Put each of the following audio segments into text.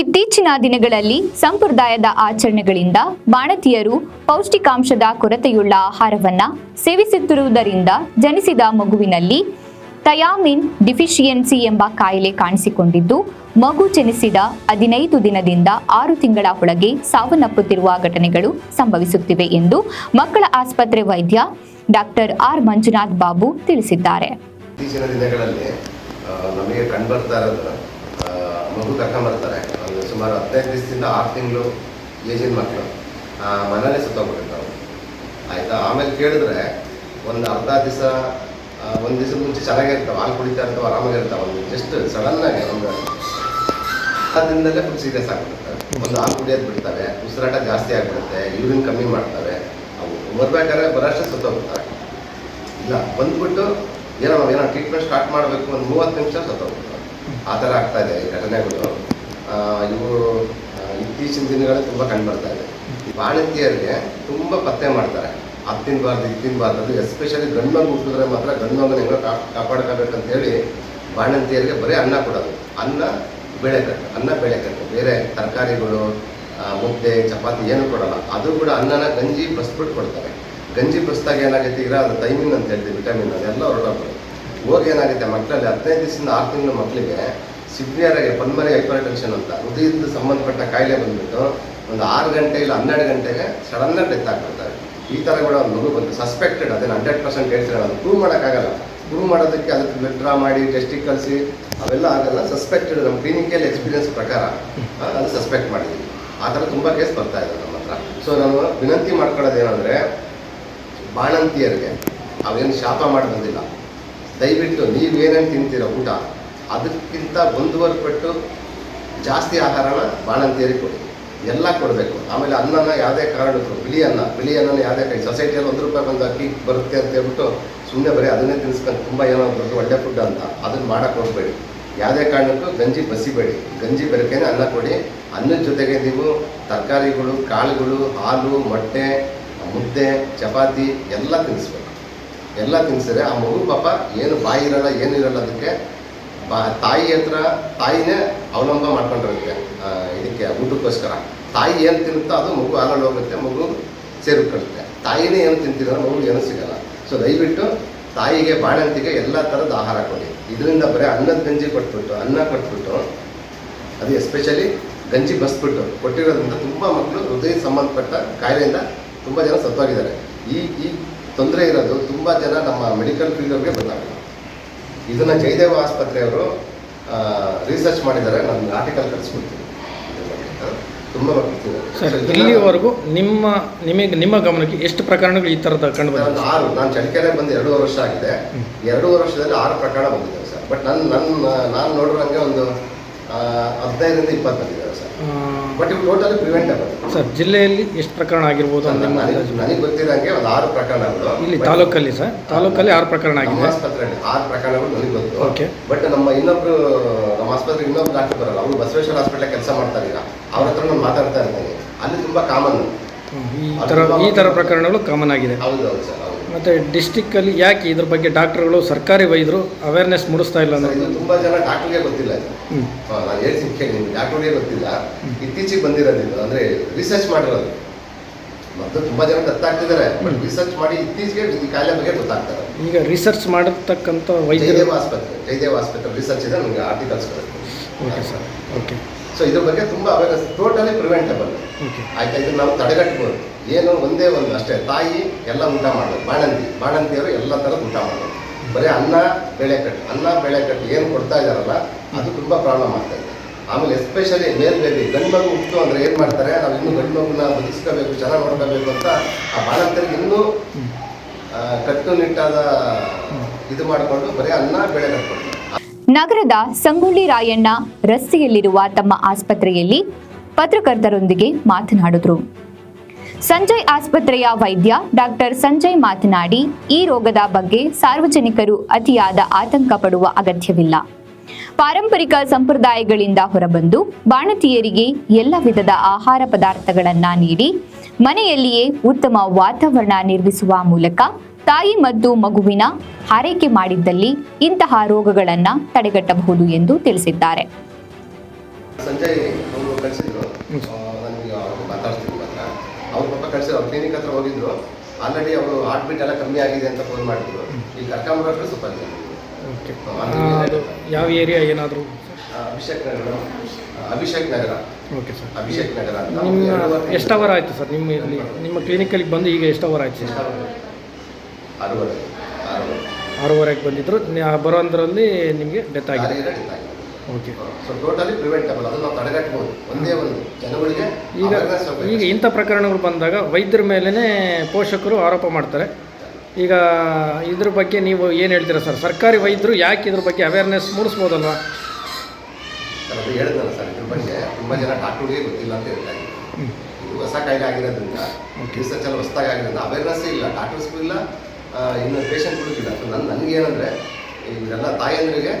ಇತ್ತೀಚಿನ ದಿನಗಳಲ್ಲಿ ಸಂಪ್ರದಾಯದ ಆಚರಣೆಗಳಿಂದ ಬಾಣತಿಯರು ಪೌಷ್ಟಿಕಾಂಶದ ಕೊರತೆಯುಳ್ಳ ಆಹಾರವನ್ನ ಸೇವಿಸುತ್ತಿರುವುದರಿಂದ ಜನಿಸಿದ ಮಗುವಿನಲ್ಲಿ ಥಯಾಮಿನ್ ಡಿಫಿಷಿಯನ್ಸಿ ಎಂಬ ಕಾಯಿಲೆ ಕಾಣಿಸಿಕೊಂಡಿದ್ದು, ಮಗು ಜನಿಸಿದ ಹದಿನೈದು ದಿನದಿಂದ ಆರು ತಿಂಗಳ ಒಳಗೆ ಸಾವನ್ನಪ್ಪುತ್ತಿರುವ ಘಟನೆಗಳು ಸಂಭವಿಸುತ್ತಿವೆ ಎಂದು ಮಕ್ಕಳ ಆಸ್ಪತ್ರೆ ವೈದ್ಯ ಡಾಕ್ಟರ್ ಆರ್. ಮಂಜುನಾಥ್ ಬಾಬು ತಿಳಿಸಿದ್ದಾರೆ. ಇತ್ತೀಚಿನ ದಿನಗಳಲ್ಲಿ ನಮಗೆ ಕಂಡು ಬರ್ತಾ ಇರೋದು ಮಗು ಕರ್ಕೊಂಡ್ಬರ್ತಾರೆ ಸುಮಾರು ಹದಿನೈದು ದಿವಸದಿಂದ ಆರು ತಿಂಗಳು ಏಜಿನ ಮಕ್ಕಳು ಮನೇಲೆ ಸುತ್ತೋಗ್ಬಿಟ್ಟಿರ್ತಾವೆ ಆಯಿತಾ? ಆಮೇಲೆ ಕೇಳಿದ್ರೆ ಒಂದು ಅರ್ಧ ದಿವಸ ಒಂದು ದಿವಸ ಮುಂಚೆ ಚೆನ್ನಾಗಿರ್ತಾವೆ, ಹಾಲು ಕುಡಿತಾ ಇರ್ತಾವೆ ಆರಾಮಾಗಿರ್ತಾವೆ ಒಂದು ಜಸ್ಟ್ ಸಡನ್ನಾಗಿ ಒಂದು ಅದರಿಂದಲೇ ಫುಲ್ ಸೀರಿಯಸ್ ಆಗಿಬಿಡುತ್ತೆ. ಒಂದು ಹಾಲು ಕುಡಿಯೋದು ಬಿಡ್ತವೆ, ಉಸಿರಾಟ ಜಾಸ್ತಿ ಆಗ್ಬಿಡುತ್ತೆ ಯೂರಿನ್ ಕಮ್ಮಿ ಮಾಡ್ತವೆ. ಅವು ಬರಬೇಕಾದ್ರೆ ಬರೋಷ್ಟು ಸುತ್ತೋಗ್ಬಿಡ್ತಾರೆ. ಇಲ್ಲ, ಬಂದ್ಬಿಟ್ಟು ಏನೋ ಏನೋ ಟ್ರೀಟ್ಮೆಂಟ್ ಸ್ಟಾರ್ಟ್ ಮಾಡಬೇಕು ಒಂದು ಮೂವತ್ತು ನಿಮಿಷ ಸತ್ತೋಗ್ಬಿಡ್ತಾರೆ ಆ ಥರ ಆಗ್ತಾ ಇದೆ ಈ ಘಟನೆಗಳು. ಇವು ಇತ್ತೀಚಿನ ದಿನಗಳಲ್ಲಿ ತುಂಬ ಕಂಡುಬರ್ತಾ ಇದೆ. ಬಾಣಂತಿಯರಿಗೆ ತುಂಬ ಪತ್ತೆ ಮಾಡ್ತಾರೆ. ಅದು ತಿನ್ಬಾರ್ದು, ಇದು ತಿನ್ಬಾರ್ದು ಅದು ಎಸ್ಪೆಷಲಿ ಗಂಡು ಮಗು ಹುಟ್ಟಿದ್ರೆ ಮಾತ್ರ ಗಂಡು ಮಗನ ಹೆಂಗೋ ಕಾ ಕಾಪಾಡ್ಕೋಬೇಕಂತೇಳಿ ಬಾಣಂತಿಯರಿಗೆ ಬರೀ ಅನ್ನ ಕೊಡೋದು. ಅನ್ನ ಬೇಳೆಕಟ್ಟು ಅನ್ನ ಬೇಳೆಕಟ್ಟು ಬೇರೆ ತರಕಾರಿಗಳು ಮುದ್ದೆ, ಚಪಾತಿ ಏನು ಕೊಡಲ್ಲ. ಅದು ಕೂಡ ಅನ್ನನ ಗಂಜಿ ಬಸ್ಬಿಟ್ಟು ಕೊಡ್ತಾರೆ. ಗಂಜಿ ಬಸ್ದಾಗ ಏನಾಗುತ್ತೆ ಈಗ ಅದು ಟೈಮಿಂಗ್ ಅಂತ ಹೇಳ್ತೀವಿ ವಿಟಮಿನ್ ಅದೆಲ್ಲ ಹೊರಟೋಗ್ತದೆ ಹೋಗಿ ಏನಾಗುತ್ತೆ ಮಕ್ಕಳಲ್ಲಿ ಹದಿನೈದು ದಿವಸದಿಂದ ಆರು ತಿಂಗಳ ಮಕ್ಕಳಿಗೆ ಸಿವಿಯರ್ ಪನ್ಮರಿ ಹೈಪರ್ ಟೆನ್ಷನ್ ಅಂತ. ಹೃದಯದ ಸಂಬಂಧಪಟ್ಟ ಕಾಯಿಲೆ ಬಂದ್ಬಿಟ್ಟು ಒಂದು ಆರು ಗಂಟೆ ಇಲ್ಲ ಹನ್ನೆರಡು ಗಂಟೆಗೆ ಸಡನ್ನಾಗಿ ಡೆತ್ ಆಗ್ಬಿಡ್ತಾರೆ. ಈ ಥರ ಕೂಡ ಒಂದು ಮಗು ಬಂತು. ಸಸ್ಪೆಕ್ಟೆಡ್ ಅದನ್ನು ಹಂಡ್ರೆಡ್ ಪರ್ಸೆಂಟ್ ಹೇಳ್ತಾರೆ ಅದು ಪ್ರೂವ್ ಮಾಡೋಕ್ಕಾಗಲ್ಲ. ಪ್ರೂವ್ ಮಾಡೋದಕ್ಕೆ ಅದಕ್ಕೆ ಬ್ಲಡ್ ಡ್ರಾ ಮಾಡಿ ಟೆಸ್ಟಿಗೆ ಕಲಿಸಿ ಅವೆಲ್ಲ ಆಗಲ್ಲ. ಸಸ್ಪೆಕ್ಟೆಡ್ ನಮ್ಮ ಕ್ಲಿನಿಕಲ್ ಎಕ್ಸ್ಪೀರಿಯನ್ಸ್ ಪ್ರಕಾರ ಅದು ಸಸ್ಪೆಕ್ಟ್ ಮಾಡಿದ್ದೀವಿ ಆ ಥರ ತುಂಬ ಕೇಸ್ ಬರ್ತಾ ಇದೆ ನಮ್ಮ ಹತ್ರ. ಸೊ ನಾನು ವಿನಂತಿ ಮಾಡ್ಕೊಳ್ಳೋದು ಏನಂದರೆ ಬಾಣಂತಿಯರಿಗೆ ಅವೇನು ಶಾಪ ಮಾಡಿ ಬಂದಿಲ್ಲ ದಯವಿಟ್ಟು ನೀವೇನೇನು ತಿಂತೀರೋ ಊಟ ಅದಕ್ಕಿಂತ ಒಂದೂವರೆ ಪಟ್ಟು ಜಾಸ್ತಿ ಆಹಾರನ ಬಾಣಂತಿಯರಿಗೆ ಕೊಡಿ. ಎಲ್ಲ ಕೊಡಬೇಕು. ಆಮೇಲೆ ಅನ್ನನ ಯಾವುದೇ ಕಾರಣಕ್ಕೂ ಬಿಳಿ ಅನ್ನ, ಬಿಳಿ ಅನ್ನನ ಯಾವುದೇ ಕೈ ಸೊಸೈಟಿಯಲ್ಲಿ ಒಂದು ರೂಪಾಯಿ ಬಂದು ಅಕ್ಕಿ ಬರುತ್ತೆ ಅಂತ ಹೇಳ್ಬಿಟ್ಟು ಸುಮ್ಮನೆ ಬರೀ ಅದನ್ನೇ ತಿನ್ಸ್ಕೊಂಡು ತುಂಬ ಏನೋ ದೊಡ್ಡ ಒಳ್ಳೆ ಫುಡ್ ಅಂತ ಅದನ್ನು ಮಾಡೋಕ್ಕೆ ಹೋಗಬೇಡಿ. ಯಾವುದೇ ಕಾರಣಕ್ಕೂ ಗಂಜಿ ಬಸಿಬೇಡಿ. ಗಂಜಿ ಬೆರಕೇನೆ ಅನ್ನ ಕೊಡಿ. ಅನ್ನದ ಜೊತೆಗೆ ನೀವು ತರಕಾರಿಗಳು, ಕಾಳುಗಳು, ಹಾಲು, ಮೊಟ್ಟೆ, ಮುದ್ದೆ, ಚಪಾತಿ ಎಲ್ಲ ತಿನ್ನಿಸ್ಬೇಕು ಎಲ್ಲ ತಿನ್ನಿಸಿದ್ರೆ ಆ ಮಗು ಪಾಪ ಏನು ಬಾಯಿ ಇರಲ್ಲ, ಏನು ಇರಲ್ಲ ಅದಕ್ಕೆ ತಾಯಿ ಹತ್ರ ತಾಯಿನೇ ಅವಲಂಬ ಮಾಡ್ಕೊಂಡಿರುತ್ತೆ. ಇದಕ್ಕೆ ಊಟಕ್ಕೋಸ್ಕರ. ತಾಯಿ ಏನು ತಿನ್ನುತ್ತೋ ಅದು ಮಗು ಹಾಲಲ್ಲಿ ಹೋಗುತ್ತೆ, ಮಗು ಸೇರಿಕೊಳ್ಳುತ್ತೆ ತಾಯಿನೇ ಏನು ತಿಂತಿದ್ರೆ ಮಗು ಏನೂ ಸಿಗಲ್ಲ. ಸೊ ದಯವಿಟ್ಟು ತಾಯಿಗೆ, ಬಾಣಂತಿಗೆ ಎಲ್ಲ ಥರದ ಆಹಾರ ಕೊಡಿ. ಇದರಿಂದ ಬರೀ ಅನ್ನದ ಗಂಜಿ ಕೊಟ್ಬಿಟ್ಟು, ಅನ್ನ ಕೊಟ್ಬಿಟ್ಟು, ಅದು ಎಸ್ಪೆಷಲಿ ಗಂಜಿ ಬಸ್ಬಿಟ್ಟು ಕೊಟ್ಟಿರೋದ್ರಿಂದ ತುಂಬ ಮಕ್ಕಳು ಹೃದಯ ಸಂಬಂಧಪಟ್ಟ ಕಾಯಿಲೆಯಿಂದ ತುಂಬ ಜನ ಸತ್ತೋಗಿದ್ದಾರೆ. ಈ ಈ ತೊಂದರೆ ಇರೋದು ತುಂಬ ಜನ ನಮ್ಮ ಮೆಡಿಕಲ್ ಫೀಲ್ಡವ್ರಿಗೆ ಗೊತ್ತಾಗಲ್ಲ ಇದನ್ನು ಜಯದೇವ ಆಸ್ಪತ್ರೆಯವರು ರಿಸರ್ಚ್ ಮಾಡಿದ್ದಾರೆ. ನಾನು ಆರ್ಟಿಕಲ್ ಕಳಿಸ್ಕೊಡ್ತೀನಿ. ತುಂಬ ಇಲ್ಲಿವರೆಗೂ ನಿಮ್ಮ ನಿಮಗೆ ನಿಮ್ಮ ಗಮನಕ್ಕೆ ಎಷ್ಟು ಪ್ರಕರಣಗಳು ಈ ಥರದ ಕಂಡು ಬಂದಿದೆ? ಆರು ನಾನು ಚಳಿಕೆರೆ ಬಂದು ಎರಡೂವರೆ ವರ್ಷ ಆಗಿದೆ. ಎರಡೂವರೆ ವರ್ಷದಲ್ಲಿ ಆರು ಪ್ರಕರಣ ಬಂದಿದೆ ಸರ್. ಬಟ್ ನನ್ನ ನನ್ನ ನಾನು ನೋಡಿರೋಂಗೆ ಒಂದು ಹದಿನೈದರಿಂದ ಇಪ್ಪತ್ತು ಸರ್. ಬಟ್ ಇವು ಟೋಟಲಿ ಆಗುತ್ತೆ. ಸರ್ ಜಿಲ್ಲೆಯಲ್ಲಿ ಎಷ್ಟು ಪ್ರಕರಣ ಆಗಿರ್ಬೋದು ಅಂತ ನಿಮ್ಮ ಅಂದಾಜು? ನನಗೆ ಗೊತ್ತಿರೋಂಗೆ ಒಂದು ಆರು ಪ್ರಕರಣಗಳು. ಇಲ್ಲಿ ತಾಲೂಕಲ್ಲಿ ಸರ್ ತಾಲೂಕಲ್ಲಿ ಆರು ಪ್ರಕರಣ ನಮ್ಮ ಆಗಿದೆ. ಆಸ್ಪತ್ರೆಯಲ್ಲಿ ಆರು ಪ್ರಕರಣಗಳು ನನಗೆ ಗೊತ್ತು. Okay. ಬಟ್ ನಮ್ಮ ಇನ್ನೊಬ್ರು ನಮ್ಮ ಆಸ್ಪತ್ರೆಗೆ ಇನ್ನೊಬ್ರು ಡಾಕ್ಟರ್ ಬರಲ್ಲ. ಅವರು ಬಸವೇಶ್ವರ ಹಾಸ್ಪಿಟಲ್ ಕೆಲಸ ಮಾಡ್ತಾರೆ ಈಗ. ಅವ್ರ ಹತ್ರ ನಾನು ಮಾತಾಡ್ತಾ ಇರ್ತೀನಿ. ಅಲ್ಲಿ ತುಂಬಾ ಕಾಮನ್ ಹ್ಮ್. ಈ ಥರ ಈ ಥರ ಪ್ರಕರಣಗಳು ಕಾಮನ್ ಆಗಿದೆ. ಹೌದು ಹೌದು ಸರ್ ಹೌದು. ಮತ್ತು ಡಿಸ್ಟಿಕ್ಕಲ್ಲಿ ಯಾಕೆ ಇದ್ರ ಬಗ್ಗೆ ಡಾಕ್ಟ್ರುಗಳು ಸರ್ಕಾರಿ ವೈದ್ಯರು ಅವೇರ್ನೆಸ್ ಮೂಡಿಸ್ತಾ ಇಲ್ಲ ಅಂದ್ರೆ? ತುಂಬ ಜನ ಡಾಕ್ಟ್ರಿಗೆ ಗೊತ್ತಿಲ್ಲ. ಇದು ಹ್ಞೂ ಹಾ, ನಾನು ಹೇಳ್ತೀನಿ ಕೇಳಿ ನಿಮ್ಗೆ ಡಾಕ್ಟರ್ಗೆ ಗೊತ್ತಿಲ್ಲ. ಇತ್ತೀಚೆಗೆ ಬಂದಿರೋದು ಇದು ಅಂದ್ರೆ ರಿಸರ್ಚ್ ಮಾಡಿರೋದು. ಮತ್ತು ತುಂಬ ಜನ ಗೊತ್ತಾಗ್ತಿದ್ದಾರೆ ಬಟ್ ರಿಸರ್ಚ್ ಮಾಡಿ ಇತ್ತೀಚೆಗೆ ಈ ಕಾಯಿಲೆ ಬಗ್ಗೆ ಗೊತ್ತಾಗ್ತಾರೆ. ಈಗ ರಿಸರ್ಚ್ ಮಾಡಿರ್ತಕ್ಕಂಥ ವೈದ್ಯರು ಜಯದೇವ ಆಸ್ಪತ್ರೆ ಜಯದೇವ ಆಸ್ಪತ್ರೆ ರಿಸರ್ಚ್ ಇದೆ ನನಗೆ articles okay sir okay so ಇದ್ರ ಬಗ್ಗೆ ತುಂಬ ಅವೇರ್ನೆಸ್ ಟೋಟಲಿ ಪ್ರಿವೆಂಟಬಲ್ ಓಕೆ ಆಯ್ತಾ ಇದನ್ನ ನಾವು ತಡೆಗಟ್ಬೋದು. ಏನು ಒಂದೇ ಒಂದು ಅಷ್ಟೇ, ತಾಯಿ ಎಲ್ಲ ಊಟ ಮಾಡೋದು ಬಾಣಂತಿ, ಬಾಣಂತಿಯವರು ಎಲ್ಲ ಥರದ ಊಟ ಮಾಡೋದು ಬರೀ ಅನ್ನ ಬೆಳೆ ಕಟ್ಟು ಅನ್ನ ಬೆಳೆ ಕಟ್ಟು ಏನು ಕೊಡ್ತಾ ಇದ್ದಾರಲ್ಲ, ಅದು ತುಂಬ ಪ್ರಾಬ್ಲಮ್ ಆಗ್ತಾ ಇದೆ. ಆಮೇಲೆ ಎಸ್ಪೆಷಲಿ ಮೇಲ್ ಬೇಬಿ ಗಂಡು ಮಗು ಹುಟ್ಟು ಅಂದರೆ ಏನು ಮಾಡ್ತಾರೆ, ನಾವು ಇನ್ನೂ ಗಂಡು ಮಗುನ ಬದುಕಿಸ್ಕೋಬೇಕು ಚೆನ್ನಾಗಿ ನೋಡ್ಕೋಬೇಕು ಅಂತ ಆ ಬಾಣಂತಿಯರಿಗೆ ಇನ್ನೂ ಕಟ್ಟುನಿಟ್ಟಾದ ಇದು ಮಾಡಿಕೊಂಡು ಬರೀ ಅನ್ನ ಬೆಳೆ ಕಟ್ಕೊಂಡು ನಗರದ ಸಂಗೊಳ್ಳಿ ರಾಯಣ್ಣ ರಸ್ತೆಯಲ್ಲಿರುವ ತಮ್ಮ ಆಸ್ಪತ್ರೆಯಲ್ಲಿ ಪತ್ರಕರ್ತರೊಂದಿಗೆ ಮಾತನಾಡಿದರು. ಸಂಜಯ್ ಆಸ್ಪತ್ರೆಯ ವೈದ್ಯ ಡಾಕ್ಟರ್ ಸಂಜಯ್ ಮಾತನಾಡಿ, ಈ ರೋಗದ ಬಗ್ಗೆ ಸಾರ್ವಜನಿಕರು ಅತಿಯಾದ ಆತಂಕ ಪಡುವ ಅಗತ್ಯವಿಲ್ಲ ಪಾರಂಪರಿಕ ಸಂಪ್ರದಾಯಗಳಿಂದ ಹೊರಬಂದು ಬಾಣತಿಯರಿಗೆ ಎಲ್ಲ ವಿಧದ ಆಹಾರ ಪದಾರ್ಥಗಳನ್ನು ನೀಡಿ, ಮನೆಯಲ್ಲಿಯೇ ಉತ್ತಮ ವಾತಾವರಣ ನಿರ್ಮಿಸುವ ಮೂಲಕ ತಾಯಿ ಮತ್ತು ಮಗುವಿನ ಆರೈಕೆ ಮಾಡಿದ್ದಲ್ಲಿ ಇಂತಹ ರೋಗಗಳನ್ನು ತಡೆಗಟ್ಟಬಹುದು ಎಂದು ತಿಳಿಸಿದ್ದಾರೆ ಸಂಜಯ್ ಅವರು ಕಳಿಸಿದ್ರು. ನನಗೆ ಮಾತಾಡ್ತೀನಿ ಅವ್ರ ಪಾಪ ಕಳಿಸಿದ್ರು ಅವ್ರ ಕ್ಲಿನಿಕ್ ಹತ್ರ ಹೋಗಿದ್ರು. ಆಲ್ರೆಡಿ ಅವರು ಹಾರ್ಟ್ ಬೀಟ್ ಎಲ್ಲ ಕಮ್ಮಿ ಆಗಿದೆ ಅಂತ ಫೋನ್ ಮಾಡಿದ್ರು. ಈಗ ಕರ್ಕೊಂಬರೋಷ್ಟು ಸ್ವಲ್ಪ. ಓಕೆ. ಅದು ಯಾವ ಏರಿಯಾ ಏನಾದರೂ? ಅಭಿಷೇಕ್ ನಗರ. ಅಭಿಷೇಕ್ ನಗರ. Okay sir. ಅಭಿಷೇಕ್ ನಗರ ಅಂತ ನಿಮ್ಮ ಎಷ್ಟು ಅವರ್ ಆಯಿತು ಸರ್ ನಿಮ್ಮ ಇಲ್ಲಿ? ನಿಮ್ಮ ಕ್ಲಿನಿಕಲ್ಲಿ ಬಂದು ಈಗ ಎಷ್ಟು ಅವರ್ ಆಯ್ತು ಸರ್? ಆರೂವರೆ. ಆರೂವರೆ. ಆರೂವರೆಗೆ ಬಂದಿದ್ರು. ನ- ಬರೋಂದ್ರಲ್ಲಿ ನಿಮಗೆ ಡೆತ್ ಆಗಿದೆ. ಓಕೆ ಸೊ ಟೋಟಲಿ ಪ್ರಿವೆಂಟಬಲ್ ಅದನ್ನು ನಾವು ತಡೆಗಟ್ಟಬಹುದು ಒಂದೇ ಒಂದು ಜನಗಳಿಗೆ ಈಗ ಈಗ ಇಂಥ ಪ್ರಕರಣಗಳು ಬಂದಾಗ ವೈದ್ಯರ ಮೇಲೇ ಪೋಷಕರು ಆರೋಪ ಮಾಡ್ತಾರೆ. ಈಗ ಇದ್ರ ಬಗ್ಗೆ ನೀವು ಏನು ಹೇಳ್ತೀರಾ ಸರ್? ಸರ್ಕಾರಿ ವೈದ್ಯರು ಯಾಕೆ ಇದ್ರ ಬಗ್ಗೆ ಅವೇರ್ನೆಸ್ ಮೂಡಿಸ್ಬೋದಲ್ವಾ? ಅದು ಹೇಳಿದ್ನಲ್ಲ ಸರ್ ಇದ್ರ ಬಗ್ಗೆ ತುಂಬ ಜನ ಡಾಕ್ಟರ್ಗೆ ಗೊತ್ತಿಲ್ಲ ಅಂತ ಹೇಳ್ತಾ ಇದ್ದೀನಿ. ಇದು ಹೊಸ ಕಾಯಿಲೆ ಆಗಿರೋದ್ರಿಂದ. ರಿಸರ್ಚ್ ಎಲ್ಲ ಹೊಸದಾಗಿ ಆಗಿರೋದ್ರಿಂದ ಅವೇರ್ನೆಸ್ ಇಲ್ಲ ಡಾಕ್ಟರ್ಸ್ಗೂ ಇಲ್ಲ ಇನ್ನು ಪೇಷಂಟ್ಗಳಿಗೂ ಇಲ್ಲ. ಸೊ ನನ್ನ ನನಗೇನಂದರೆ ಇವರೆಲ್ಲ ತಾಯಂದ್ರಿಗೆ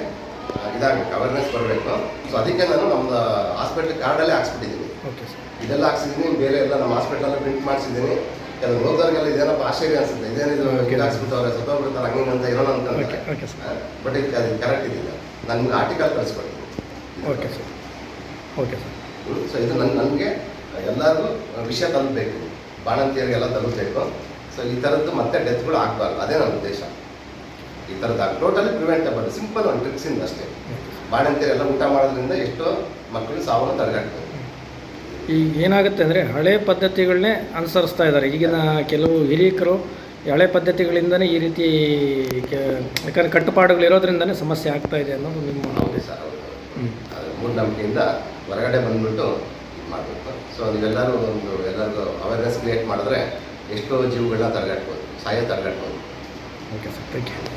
ಇದಾಗಬೇಕು ಅವೇರ್ನೆಸ್ ಬರಬೇಕು. ಸೊ ಅದಕ್ಕೆ ನಾನು ನಮ್ಮದು ಹಾಸ್ಪಿಟ್ಲ್ ಕಾರ್ಡಲ್ಲೇ ಹಾಕ್ಸ್ಬಿಟ್ಟಿದ್ದೀನಿ. ಓಕೆ ಸರ್ ಇದೆಲ್ಲ ಹಾಕ್ಸಿದ್ದೀನಿ ಬೇರೆ ಎಲ್ಲ ನಮ್ಮ ಹಾಸ್ಪಿಟಲ್ ಪ್ರಿಂಟ್ ಮಾಡಿಸಿದ್ದೀನಿ. ಕೆಲವು ಹೋದವ್ರಿಗೆಲ್ಲ ಇದೇನಪ್ಪ ಆಶ್ಚರ್ಯ ಅನ್ಸುತ್ತೆ ಇದೇನಿದು ಗಿಡ ಹಾಕ್ಸ್ಬಿಟ್ಟವ್ರೆ ಸತ್ತೋಗ್ಬಿಡ್ತಾರೆ ಹಂಗೆ ಅಂತ ಇರೋಣ ಅಂತ ಬಟ್ ಇದು ಅದು ಕರೆಕ್ಟ್ ಇದೆಯಲ್ಲ ನನ್ಗೆ ನಿಮ್ಗೆ ಆರ್ಟಿಕಲ್ ಕಳಿಸ್ಕೊಡ್ತೀನಿ okay sir okay sir so ಇದು ನನ್ನ ನನಗೆ ಎಲ್ಲರೂ ವಿಷಯ ತಲುಪಬೇಕು. ಬಾಣಂತಿಯರಿಗೆಲ್ಲ ತಲುಪಬೇಕು. ಸೊ ಈ ಥರದ್ದು ಮತ್ತೆ ಡೆತ್ಗಳು ಆಗಬಾರ್ದು. ಅದೇ ನನ್ನ ಉದ್ದೇಶ. ಈ ಥರದ್ದು ಟೋಟಲಿ ಪ್ರಿವೆಂಟಬಲ್ ಸಿಂಪಲ್ ಒಂದು ಟ್ರಿಕ್ಸಿಂದ ಅಷ್ಟೇ. ಬಾಣಂತಿಯರೆಲ್ಲ ಊಟ ಮಾಡೋದ್ರಿಂದ ಎಷ್ಟೋ ಮಕ್ಕಳು ಸಾವನ್ನು ತಡೆಗಟ್ಬೋದು ಈಗ ಏನಾಗುತ್ತೆ ಅಂದರೆ ಹಳೆ ಪದ್ಧತಿಗಳನ್ನೇ ಅನುಸರಿಸ್ತಾ ಇದ್ದಾರೆ. ಈಗಿನ ಕೆಲವು ಹಿರಿಯಕರು ಹಳೆ ಪದ್ಧತಿಗಳಿಂದನೇ ಈ ರೀತಿ ಕೆ- ಯಾಕಂದ್ರೆ ಕಟ್ಟುಪಾಡುಗಳು ಇರೋದ್ರಿಂದನೇ ಸಮಸ್ಯೆ ಆಗ್ತಾ ಇದೆ ಅನ್ನೋದು ನಿಮ್ಮ ಹೌದು ಸರ್ ಮೂಢನಂಬಿಕೆಯಿಂದ ಹೊರಗಡೆ ಬಂದ್ಬಿಟ್ಟು ಇದು ಮಾಡಬೇಕು. ಸೊ ನೀವೆಲ್ಲರೂ ಒಂದು ಎಲ್ಲರಿಗೂ ಅವೇರ್ನೆಸ್ ಕ್ರಿಯೇಟ್ ಮಾಡಿದ್ರೆ ಎಷ್ಟೋ ಜೀವಗಳನ್ನ ತಡೆಗಟ್ಬೋದು ಸಾಯ ತಡೆಗಟ್ಬೋದು ಓಕೆ ಸರ್ ಥ್ಯಾಂಕ್ ಯು